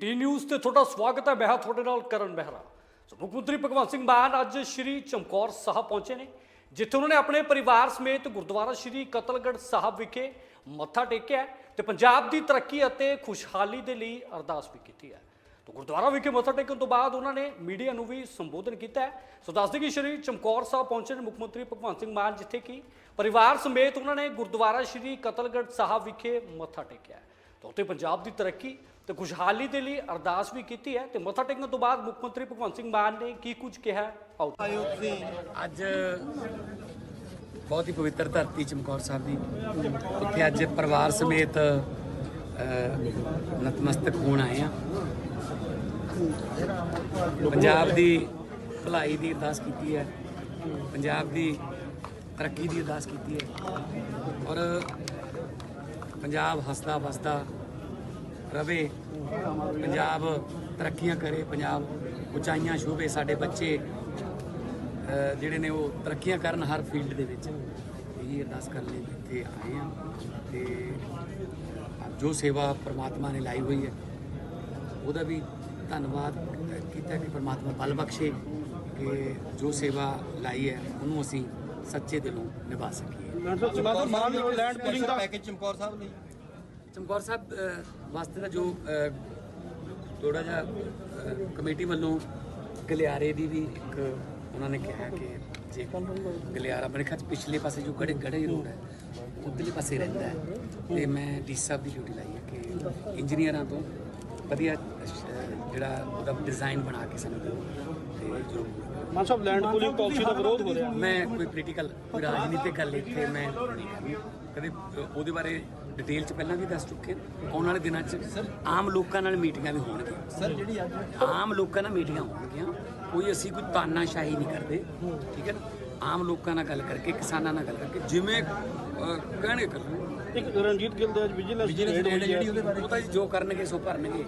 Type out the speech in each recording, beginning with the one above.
PT news ਤੇ ਤੁਹਾਡਾ ਸਵਾਗਤ ਹੈ। ਮੈਂ ਹਾਂ ਤੁਹਾਡੇ ਨਾਲ ਕਰਨ ਮਹਿਰਾ। ਸੋ ਮੁੱਖ ਮੰਤਰੀ ਭਗਵੰਤ ਸਿੰਘ ਮਾਨ ਅੱਜ ਸ਼੍ਰੀ ਚਮਕੌਰ ਸਾਹਿਬ ਪਹੁੰਚੇ ਨੇ, ਜਿੱਥੇ ਉਹਨਾਂ ਨੇ ਆਪਣੇ ਪਰਿਵਾਰ ਸਮੇਤ ਗੁਰਦੁਆਰਾ ਸ਼੍ਰੀ ਕਤਲਗੜ੍ਹ ਸਾਹਿਬ ਵਿਖੇ ਮੱਥਾ ਟੇਕਿਆ ਹੈ ਤੇ ਪੰਜਾਬ ਦੀ ਤਰੱਕੀ ਅਤੇ ਖੁਸ਼ਹਾਲੀ ਦੇ ਲਈ ਅਰਦਾਸ ਵੀ ਕੀਤੀ ਹੈ। ਤਾਂ ਗੁਰਦੁਆਰਾ ਵਿਖੇ ਮੱਥਾ ਟੇਕਣ ਤੋਂ ਬਾਅਦ ਉਹਨਾਂ ਨੇ ਮੀਡੀਆ ਨੂੰ ਵੀ ਸੰਬੋਧਨ ਕੀਤਾ ਹੈ। ਸੋ ਦੱਸਦੇ ਕਿ ਸ਼੍ਰੀ ਚਮਕੌਰ ਸਾਹਿਬ ਪਹੁੰਚੇ ਨੇ ਮੁੱਖ ਮੰਤਰੀ ਭਗਵੰਤ ਸਿੰਘ ਮਾਨ, ਜਿੱਥੇ ਕਿ ਪਰਿਵਾਰ ਸਮੇਤ ਉਹਨਾਂ ਨੇ ਗੁਰਦੁਆਰਾ ਸ਼੍ਰੀ ਕਤਲਗੜ੍ਹ ਸਾਹਿਬ ਵਿਖੇ ਮੱਥਾ ਟੇਕਿਆ ਤਾਂ ਉੱਥੇ ਪੰਜਾਬ ਦੀ ਤਰੱਕੀ ਤੇ ਖੁਸ਼ਹਾਲੀ ਦੇ ਲਈ ਅਰਦਾਸ ਵੀ ਕੀਤੀ ਹੈ ਤੇ ਮੱਥਾ ਟੇਕਣ ਤੋਂ ਬਾਅਦ ਮੁੱਖ ਮੰਤਰੀ ਭਗਵੰਤ ਸਿੰਘ ਮਾਨ ਨੇ ਕੀ ਕੁਝ ਕਿਹਾ ਹੈ? ਆਓ ਅੱਜ ਬਹੁਤ ਹੀ ਪਵਿੱਤਰ ਧਰਤੀ ਚਮਕੌਰ ਸਾਹਿਬ ਦੀ ਉੱਥੇ ਅੱਜ ਪਰਿਵਾਰ ਸਮੇਤ ਨਤਮਸਤਕ ਹੋਣ ਆਏ ਆ ਪੰਜਾਬ ਦੀ ਭਲਾਈ ਦੀ ਅਰਦਾਸ ਕੀਤੀ ਹੈ, ਪੰਜਾਬ ਦੀ ਤਰੱਕੀ ਦੀ ਅਰਦਾਸ ਕੀਤੀ ਹੈ ਔਰ ਪੰਜਾਬ ਹੱਸਦਾ ਵਸਦਾ ਰਵੇ, ਪੰਜਾਬ ਤਰੱਕੀਆਂ ਕਰੇ, ਪੰਜਾਬ ਉਚਾਈਆਂ ਛੂਵੇ ਸਾਡੇ ਬੱਚੇ ਜਿਹੜੇ ਨੇ ਉਹ ਤਰੱਕੀਆਂ ਕਰਨ ਹਰ ਫੀਲਡ ਦੇ ਵਿੱਚ। ਇਹੀ ਅਰਦਾਸ ਕਰਨ ਲਈ ਇੱਥੇ ਆਏ ਆ ਤੇ ਜੋ ਸੇਵਾ ਪ੍ਰਮਾਤਮਾ ਨੇ ਲਾਈ ਹੋਈ ਹੈ, ਉਹਦਾ ਵੀ ਧੰਨਵਾਦ ਕੀਤਾ ਕਿ ਪ੍ਰਮਾਤਮਾ ਬਲ ਬਖਸ਼ੇ ਕਿ ਜੋ ਸੇਵਾ ਲਾਈ ਹੈ, ਉਹਨੂੰ ਅਸੀਂ ਸੱਚੇ ਦਿਲੋਂ ਨਿਭਾ ਸਕੀਏ। ਮਾਨ ਲੈਂਡ ਪੂਲਿੰਗ ਦਾ ਪੈਕੇਜ ਚਮਕੌਰ ਸਾਹਿਬ ਲਈ। ਚਮਕੌਰ ਸਾਹਿਬ ਅਹ, ਵਾਸਤੇ ਦਾ ਜੋ ਥੋੜਾ ਜਿਹਾ ਕਮੇਟੀ ਵੱਲੋਂ ਗਲਿਆਰੇ ਦੀ ਵੀ ਇੱਕ ਉਹਨਾਂ ਨੇ ਕਿਹਾ ਕਿ ਜੇ ਗਲਿਆਰਾ ਮੇਰੇ ਖਿਆਲ 'ਚ ਪਿਛਲੇ ਪਾਸੇ ਜੋ ਗੜੇ ਗੜੇ ਰੋਡ ਹੈ ਉਧਰਲੇ ਪਾਸੇ ਰਹਿੰਦਾ ਹੈ। ਤੇ ਮੈਂ ਡੀ ਸਾਹਿਬ ਦੀ ਡਿਊਟੀ ਲਾਈ ਹੈ ਕਿ ਇੰਜੀਨੀਅਰਾਂ ਤੋਂ ਵਧੀਆ ਜਿਹੜਾ ਉਹਦਾ ਡਿਜ਼ਾਈਨ ਬਣਾ ਕੇ ਸਾਨੂੰ ਦਿਓ ਤੇ ਜੋ Mann Sahib land pooling policy ਦਾ ਵਿਰੋਧ ਹੋ ਰਿਹਾ ਮੈਂ ਕੋਈ ਪੋਲੀਟੀਕਲ ਕੋਈ ਰਾਜਨੀਤਿਕ ਗੱਲ ਇੱਥੇ ਮੈਂ। ਕਦੇ ਉਹਦੇ ਬਾਰੇ ਡਿਟੇਲ ਚ ਪਹਿਲਾਂ ਵੀ ਦੱਸ ਚੁੱਕੇ। ਆਉਣ ਵਾਲੇ ਦਿਨਾਂ ਚ ਆਮ ਲੋਕਾਂ ਨਾਲ ਮੀਟਿੰਗਾਂ ਵੀ ਹੋਣਗੀਆਂ ਸਰ ਜਿਹੜੀ ਅੱਜ ਆਮ ਲੋਕਾਂ ਨਾਲ ਮੀਟਿੰਗਾਂ ਹੋਣਗੀਆਂ ਕੋਈ ਅਸੀਂ ਕੋਈ ਤਾਨਾਸ਼ਾਹੀ ਨਹੀਂ ਕਰਦੇ ਠੀਕ ਹੈ ਨਾ ਆਮ ਲੋਕਾਂ ਨਾਲ ਗੱਲ ਕਰਕੇ ਕਿਸਾਨਾਂ ਨਾਲ ਗੱਲ ਕਰਕੇ ਜਿਵੇਂ ਅਹ, ਕਹਿਣਗੇ ਕਰਾਂਗੇ ਇੱਕ ਰਣਜੀਤ ਗਿੱਲ ਦੇ ਅੱਜ ਵਿਜੀਲੈਂਸ ਹੈ। ਜਿਹਦੇ ਬਾਰੇ। ਉਹ ਤਾਂ ਜੀ ਜੋ ਕਰਨਗੇ ਸੋ ਭਰਨਗੇ।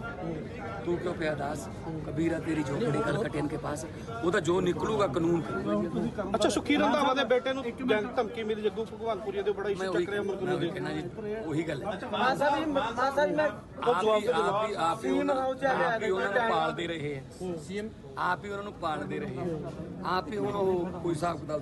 ਤੂੰ ਕਿਉਂ ਪਿਆ ਦਾਸ? ਕਬੀਰਾ ਤੇਰੀ ਝੋਪੜੀ ਕਲਕਟੇ ਇਨਕੇ ਪਾਸ। ਉਹ ਤਾਂ ਜੋ ਨਿਕਲੂਗਾ ਕਾਨੂੰਨ ਅੱਛਾ ਸੁਖੀ ਰੰਧਾਵਾ ਦੇ ਬੇਟੇ ਨੂੰ ਧਮਕੀ ਮਿਲੀ ਜੱਗੂ ਭਗਵਾਨਪੁਰੀ ਦੇ ਬੜਾ ਮੈਂ ਇਸ਼ੂ ਉਹੀ ਚੱਕ ਰਿਹਾ ਮੈਂ ਮੁਰਗੂ ਉਹੀ ਦੇ। ਕਹਿਣਾ ਜੀ ਉਹੀ ਗੱਲ ਹੈ। ਮਾਨ ਸਾਹਿਬ ਜੀ ਮਾਨ ਸਾਹਿਬ ਜੀ ਮੈਂ ਆਪ ਹੀ ਆਪ ਹੀ ਆਪ ਹੀ ਉਹਨਾਂ ਆਪ ਹੀ ਉਹਨਾਂ ਨੂੰ ਪਾਲਦੇ ਰਹੇ ਹੈ। ਸੀਐਮ ਆਪ ਹੀ ਉਹਨਾਂ ਨੂੰ ਪਾਲਦੇ ਰਹੇ ਆਪ ਹੀ ਹੁਣ ਉਹ ਕੋਈ ਹਿਸਾਬ ਕਿਤਾਬ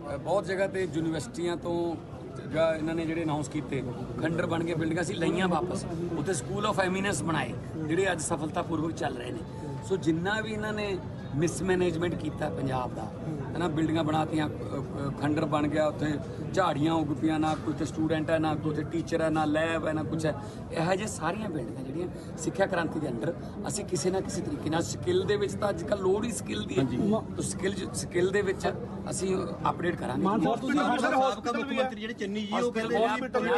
ਬਹੁਤ ਜਗ੍ਹਾ ਤੇ ਯੂਨੀਵਰਸਿਟੀਆਂ ਤੋਂ ਜਾਂ ਇਹਨਾਂ ਨੇ ਜਿਹੜੇ ਅਨਾਉਂਸ ਕੀਤੇ, ਖੰਡਰ ਬਣ ਕੇ ਬਿਲਡਿੰਗਾਂ ਸੀ ਲਈਆਂ ਵਾਪਸ। ਉੱਥੇ ਸਕੂਲ ਆਫ ਐਮੀਨੈਂਸ ਬਣਾਏ, ਜਿਹੜੇ ਅੱਜ ਸਫਲਤਾਪੂਰਵਕ ਚੱਲ ਰਹੇ ਨੇ। ਸੋ ਜਿੰਨਾ ਵੀ ਇਹਨਾਂ ਨੇ ਮਿਸਮੈਨੇਜਮੈਂਟ ਕੀਤਾ ਪੰਜਾਬ ਦਾ ਹਨਾ ਬਿਲਡਿੰਗਾਂ ਬਣਾਤੀਆਂ ਖੰਡਰ ਬਣ ਗਿਆ ਉੱਥੇ ਝਾੜੀਆਂ ਉੱਗ ਪਈਆਂ ਨਾ ਕੋਈ ਤੇ ਸਟੂਡੈਂਟ ਹੈ ਨਾ ਕੋਈ ਤੇ ਟੀਚਰ ਹੈ ਨਾ ਲੈਬ ਹੈ ਨਾ ਕੁਝ ਹੈ। ਇਹੋ ਜਿਹੇ ਸਾਰੀਆਂ ਬਿਲਡਿੰਗਾਂ ਜਿਹੜੀਆਂ ਸਿੱਖਿਆ ਕ੍ਰਾਂਤੀ ਦੇ ਅੰਡਰ ਅਸੀਂ ਕਿਸੇ ਨਾ ਕਿਸੇ ਤਰੀਕੇ ਨਾਲ ਸਕਿੱਲ ਦੇ ਵਿੱਚ ਤਾਂ ਅੱਜ ਕੱਲ ਲੋੜ ਹੀ ਸਕਿੱਲ ਦੀ ਹੈ। ਸਕਿੱਲ ਸਕਿੱਲ ਦੇ ਵਿੱਚ ਅਸੀਂ ਅਪਡੇਟ ਕਰਾਂਗੇ। ਸਾਬਕਾ ਮੁੱਖ ਮੰਤਰੀ ਜਿਹੜੇ ਚੰਨੀ ਜੀ ਉਹ ਕਹਿੰਦੇ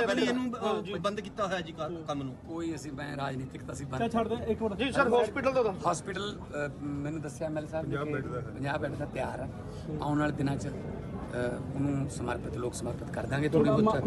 ਪਹਿਲੇ ਇਹਨੂੰ ਅਹ, ਬੰਦ ਕੀਤਾ ਹੋਇਆ ਜੀ ਕੰਮ ਨੂੰ। ਕੋਈ ਅਸੀਂ ਮੈਂ ਰਾਜਨੀਤਿਕ ਤਾਂ ਅਸੀਂ ਬੰਦ ਛੱਡ ਦੇ ਇੱਕ ਮਿੰਟ। ਜੀ ਸਰ ਹਸਪੀਟਲ ਦਾ। ਹਸਪੀਟਲ ਮੈਨੂੰ ਦੱਸਿਆ ਐਮਐਲ ਸਾਹਿਬ ਨੇ ਕਿ 50 ਬੈੱਡ ਦਾ ਤਿਆਰ ਹੈ। ਆਉਣ ਵਾਲੇ ਦਿਨਾਂ 'ਚ ਅ, ਉਹਨੂੰ ਸਮਰਪਿਤ ਲੋਕ ਸਮਰਪਿਤ ਕਰ ਦਾਂਗੇ ਥੋੜੀ ਬਹੁਤ।